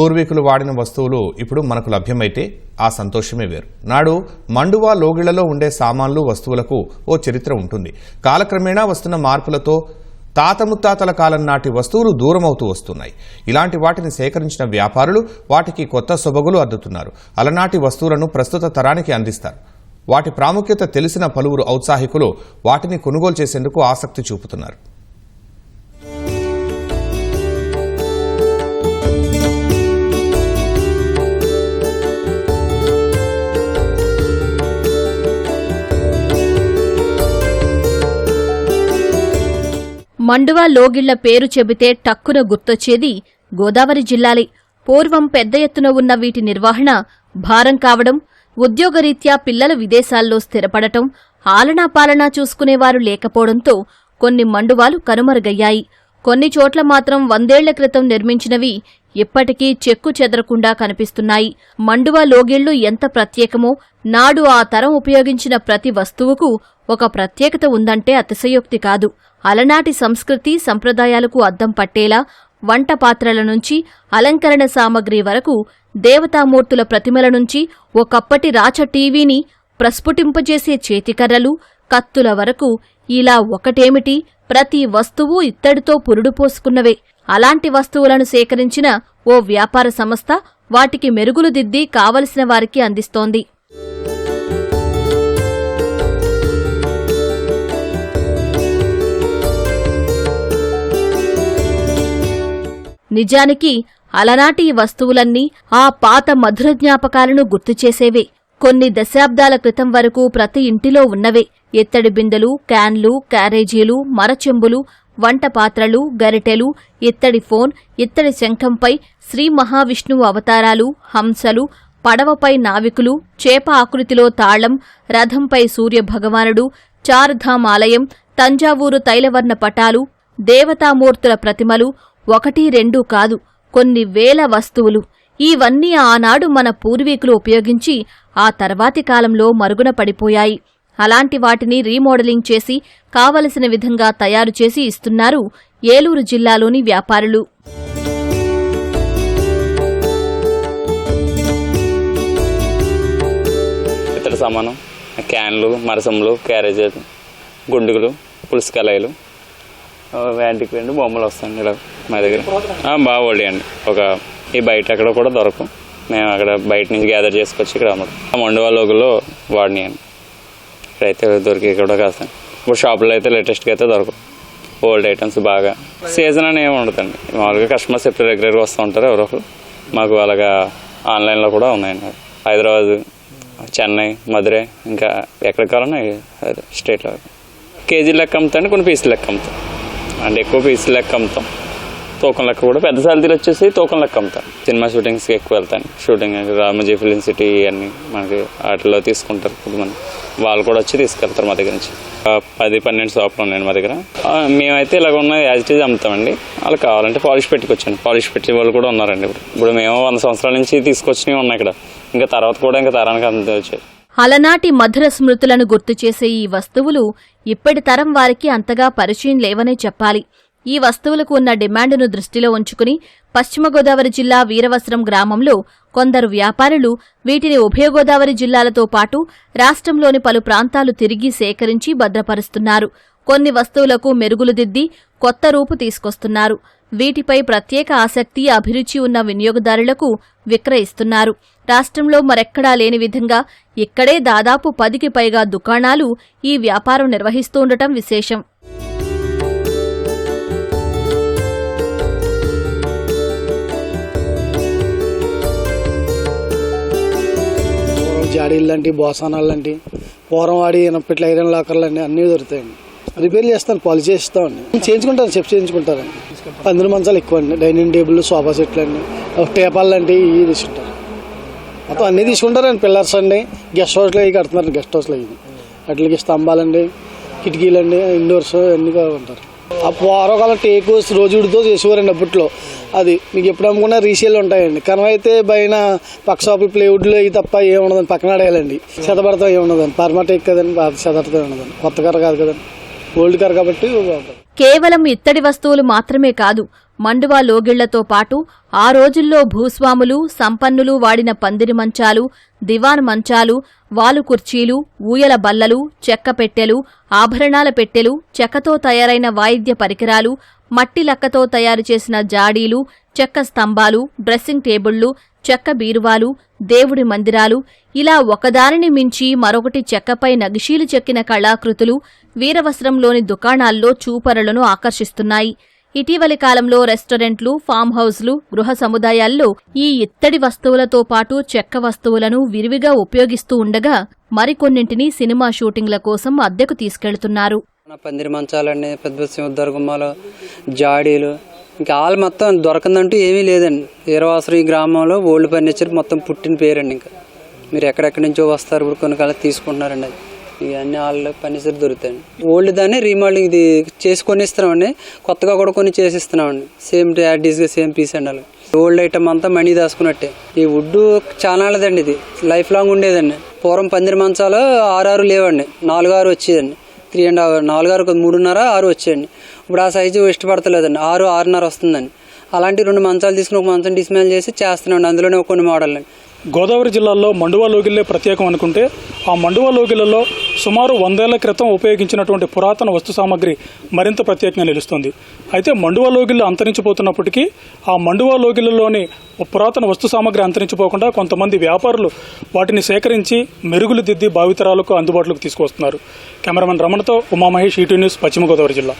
పూర్వీకులు వాడిన వస్తువులు ఇప్పుడు మనకు లభ్యమైతే ఆ సంతోషమే వేరు. నాడు మండువా లోగిళ్ళలో ఉండే సామాన్లు వస్తువులకు ఓ చరిత్ర ఉంటుంది. కాలక్రమేణా వస్తున్న మార్పులతో తాత ముత్తాతల కాలం నాటి వస్తువులు దూరమవుతూ వస్తున్నాయి. ఇలాంటి వాటిని సేకరించిన వ్యాపారులు వాటికి కొత్త సొబగులు అద్దుతున్నారు. అలనాటి వస్తువులను ప్రస్తుత తరానికి అందిస్తారు. వాటి ప్రాముఖ్యత తెలిసిన పలువురు ఔత్సాహికులు వాటిని కొనుగోలు చేసేందుకు ఆసక్తి చూపుతున్నారు. మండువా లోగిళ్ళ పేరు చెబితే టక్కున గుర్తొచ్చేది గోదావరి జిల్లాలే. పూర్వం పెద్ద ఎత్తున ఉన్న వీటి నిర్వహణ భారం కావడం ఉద్యోగరీత్యా పిల్లలు విదేశాల్లో స్థిరపడటం ఆలనా పాలనా చూసుకునేవారు లేకపోవడంతో కొన్ని మండువాలు కనుమరుగయ్యాయి. కొన్ని చోట్ల మాత్రం వందేళ్ళ క్రితం నిర్మించినవి ఇప్పటికీ చెక్కు చెదరకుండా కనిపిస్తున్నాయి. మండువా లోగిళ్ళు ఎంత ప్రత్యేకమో నాడు ఆ తరం ఉపయోగించిన ప్రతి వస్తువుకు ఒక ప్రత్యేకత ఉందంటే అతిశయోక్తి కాదు. అలనాటి సంస్కృతి సంప్రదాయాలకు అద్దం పట్టేలా వంట పాత్రల నుంచి అలంకరణ సామగ్రి వరకు దేవతామూర్తుల ప్రతిమల నుంచి ఒకప్పటి రాచ టీవీని ప్రస్ఫుటింపజేసే చేతికర్రలు కత్తుల వరకు ఇలా ఒకటేమిటి? ప్రతి వస్తువు ఇత్తడితో పురుడు పోసుకున్నవే. అలాంటి వస్తువులను సేకరించిన ఓ వ్యాపార సంస్థ వాటికి మెరుగులు దిద్ది కావలసిన వారికి అందిస్తోంది. నిజానికి అలనాటి వస్తువులన్నీ ఆ పాత మధుర జ్ఞాపకాలను గుర్తుచేసేవే. కొన్ని దశాబ్దాల క్రితం వరకు ప్రతి ఇంటిలో ఉన్నవే. ఎత్తడి బిందెలు క్యాన్లు క్యారేజీలు మరచెంబులు వంట పాత్రలు గరిటెలు ఇత్తడి ఫోన్ ఇత్తడి శంఖంపై శ్రీ మహావిష్ణువు అవతారాలు హంసలు పడవపై నావికులు చేప ఆకృతిలో తాళం రథంపై సూర్యభగవానుడు చార్ధామ్ ఆలయం తంజావూరు తైలవర్ణ పటాలు దేవతామూర్తుల ప్రతిమలు ఒకటి రెండు కాదు కొన్ని వేల వస్తువులు. ఇవన్నీ ఆనాడు మన పూర్వీకులు ఉపయోగించి ఆ తర్వాతి కాలంలో మరుగున పడిపోయాయి. అలాంటి వాటిని రీమోడలింగ్ చేసి కావలసిన విధంగా తయారు చేసి ఇస్తున్నారు ఏలూరు జిల్లాలోని వ్యాపారులు. ఇతర సామానం క్యాన్లు మరసములు క్యారేజ్ గుండుగులు పులుసు కళాయిలు వ్యాంటికి రెండు బొమ్మలు వస్తాయండి ఇలా మా దగ్గర. ఆ, అండి ఒక ఈ బయట అక్కడ కూడా దొరకవు. మేము అక్కడ బయట నుంచి గ్యాదర్ చేసుకొచ్చి ఇక్కడ అమ్మడం ఆ మండువా లోగుల్లో వాడినాయండి. ఇక్కడైతే దొరికి కూడా కాస్త ఇప్పుడు షాపులో అయితే లేటెస్ట్గా అయితే దొరకవు. ఓల్డ్ ఐటమ్స్ బాగా. సీజన్ అని ఏమి ఉండదండి. మామూలుగా కస్టమర్స్ ఎప్పుడు రెగ్యులర్గా వస్తూ ఉంటారు ఎవరో మాకు అలాగా ఆన్లైన్లో కూడా ఉన్నాయండి హైదరాబాద్ చెన్నై మధురై ఇంకా ఎక్కడికి కావాలన్నా అదే స్టేట్లో కేజీ లెక్క అమ్ముతాండి కొన్ని పీసులు లెక్క అమ్ముతాం. అంటే ఎక్కువ పీసులు లెక్క అమ్ముతాం. తూకం లెక్క కూడా పెద్ద సాలరీలు వచ్చేసి తూకం లెక్క అమ్ముతాను సినిమా షూటింగ్స్కి ఎక్కువ వెళ్తాను షూటింగ్ రామజీ ఫిలిం సిటీ అన్ని మనకి వాటిలో తీసుకుంటారు. ఇప్పుడు వాళ్ళు కూడా వచ్చి తీసుకెళ్తారు మా దగ్గర నుంచి. పది పన్నెండు షాపులు ఉన్నాయండి మా దగ్గర. మేమైతే ఇలాగ ఉన్న యాజ్ ఇట్ ఈజ్ అమ్ముతామండి. వాళ్ళు కావాలంటే పాలిష్ పెట్టుకొచ్చాను పాలిష్ పెట్టే వాళ్ళు కూడా ఉన్నారండి ఇప్పుడు. ఇప్పుడు మేము వంద సంవత్సరాల నుంచి తీసుకొచ్చినవి ఉన్నాయి ఇక్కడ. ఇంకా తర్వాత కూడా ఇంకా తరానికి అంతే అలనాటి మధుర స్మృతులను గుర్తు చేసే ఈ వస్తువులు ఇప్పటి తరం వారికి అంతగా పరిచయం లేవనే చెప్పాలి. ఈ వస్తువులకు ఉన్న డిమాండును దృష్టిలో ఉంచుకుని పశ్చిమ గోదావరి జిల్లా వీరవస్త్రం గ్రామంలో కొందరు వ్యాపారులు వీటిని ఉభయ గోదావరి జిల్లాలతో పాటు రాష్ట్రంలోని పలు ప్రాంతాలు తిరిగి సేకరించి భద్రపరుస్తున్నారు. కొన్ని వస్తువులకు మెరుగులు దిద్ది కొత్త రూపు తీసుకొస్తున్నారు. వీటిపై ప్రత్యేక ఆసక్తి అభిరుచి ఉన్న వినియోగదారులకు విక్రయిస్తున్నారు. రాష్ట్రంలో మరెక్కడా లేని విధంగా ఇక్కడే దాదాపు పదికి పైగా దుకాణాలు ఈ వ్యాపారం నిర్వహిస్తుండటం విశేషం. జాడీలు లాంటి బోసానాలు లాంటి పూర్వం వాడి ఇనపెట్ల ఐరన్ లాకర్లు అండి అన్నీ దొరుకుతాయండి రిపేర్ చేస్తాను పాలిష్ చేస్తామండి. చేయించుకుంటాను చెప్ చేయించుకుంటారండి. పందిరి మంచాలు ఎక్కువ అండి డైనింగ్ టేబుల్ సోఫా సెట్లు అండి టేపాలు లాంటివి ఇవి తీసుకుంటారు. మొత్తం అన్నీ తీసుకుంటారండి పిల్లర్స్ అండి. గెస్ట్ హౌస్లో అవి కడుతున్నారు గెస్ట్ హౌస్లో ఇవి. అట్లకి స్తంభాలండి కిటికీలండి ఇండోర్స్ అన్నీ ఉంటారు ఆ పూర్వకాలం టేకు రోజుడితో చేసేవారండి అప్పట్లో. అది మీకు ఎప్పుడు అమ్ముకున్నా రీసేల్ ఉంటాయండి. కనుమ అయితే పైన పక్క షాపు ప్లేవుడ్లు అవి తప్ప ఏమి పక్కన అడగాలండి. శతపడతాం ఏమి ఉండదండి. కదండి పాత ఉండదండి. కొత్త కర్ర కాదు కదండి. ఓల్డ్ కర్ర కాబట్టి కేవలం ఇత్తడి వస్తువులు మాత్రమే కాదు మండువా లోగిళ్ళతో పాటు ఆ రోజుల్లో భూస్వాములు సంపన్నులు వాడిన పందిరి మంచాలు దివాన్ మంచాలు వాలు కుర్చీలు ఊయల బల్లలు చెక్క పెట్టెలు ఆభరణాల పెట్టెలు చెక్కతో తయారైన వాయిద్య పరికరాలు మట్టి లక్కతో తయారు చేసిన జాడీలు చెక్క స్తంభాలు డ్రెస్సింగ్ టేబుళ్ళు చెక్క బీరువాలు దేవుడి మందిరాలు ఇలా ఒకదానిని మించి మరొకటి చెక్కపై నగిషీలు చెక్కిన కళాకృతులు వీరవస్త్రంలోని దుకాణాల్లో చూపరులను ఆకర్షిస్తున్నాయి. ఇటీవలి కాలంలో రెస్టారెంట్లు ఫామ్ హౌస్లు గృహ సముదాయాల్లో ఈ ఇత్తడి వస్తువులతో పాటు చెక్క వస్తువులను విరివిగా ఉపయోగిస్తూ ఉండగా మరికొన్నింటిని సినిమా షూటింగ్ల కోసం అద్దెకు తీసుకెళ్తున్నారు. పందిరి మంచాలండి పెద్ద పెద్ద సింహద్వార గుమ్మాలు జాడీలు ఇంకా ఆలు మొత్తం దొరకందంటూ ఏమీ లేదండి. వీరవాసరం ఈ గ్రామంలో ఓల్డ్ ఫర్నిచర్ మొత్తం పుట్టిన పేరండి ఇంకా. మీరు ఎక్కడెక్కడి నుంచో వస్తారు ఇప్పుడు కొన్ని కాలం తీసుకుంటున్నారండి అది. ఇవన్నీ వాళ్ళు ఫర్నిచర్ దొరుకుతాయండి. ఓల్డ్ దాన్ని రీమోడలింగ్ ఇది చేసుకొని ఇస్తున్నామండి కొత్తగా కూడా కొన్ని చేసిస్తున్నామండి. సేమ్ యాడ్డీస్గా సేమ్ పీస్ అండి అలా. ఓల్డ్ ఐటమ్ అంతా మనీ దాచుకున్నట్టే. ఈ వుడ్ చాలా ఇది. లైఫ్ లాంగ్ ఉండేదండి. పూర్వం పందిరి మంచాలు ఆరు ఆరు లేవండి. నాలుగు ఆరు వచ్చేదండి. త్రీ అండ్ హాఫ్ నాలుగు ఆరు మూడున్నర ఆరు వచ్చేయండి. ఇప్పుడు ఆ సైజు ఇష్టపడతలేదండి. ఆరు ఆరున్నర వస్తుందండి. అలాంటి రెండు మంచాలు తీసుకుని ఒక మంచం డిస్మాల్ చేసి చేస్తున్నాండి అందులోనే ఒక కొన్ని మోడల్ అండి గోదావరి జిల్లాలో మండువా లోగిల్లే ప్రత్యేకం అనుకుంటే ఆ మండువా లోగిళ్ళలో సుమారు వందేళ్ళ క్రితం ఉపయోగించినటువంటి పురాతన వస్తు సామాగ్రి మరింత ప్రత్యేకంగా నిలుస్తుంది. అయితే మండువా లోగిళ్ళు అంతరించిపోతున్నప్పటికీ ఆ మండువా లోగిళ్ళలోని పురాతన వస్తు సామాగ్రి అంతరించిపోకుండా కొంతమంది వ్యాపారులు వాటిని సేకరించి మెరుగులు దిద్ది భావితరాలకు అందుబాటులోకి తీసుకొస్తున్నారు కెమెరామెన్ రమణతో ఉమామహేష్ ఈటీ న్యూస్ పశ్చిమ గోదావరి జిల్లా.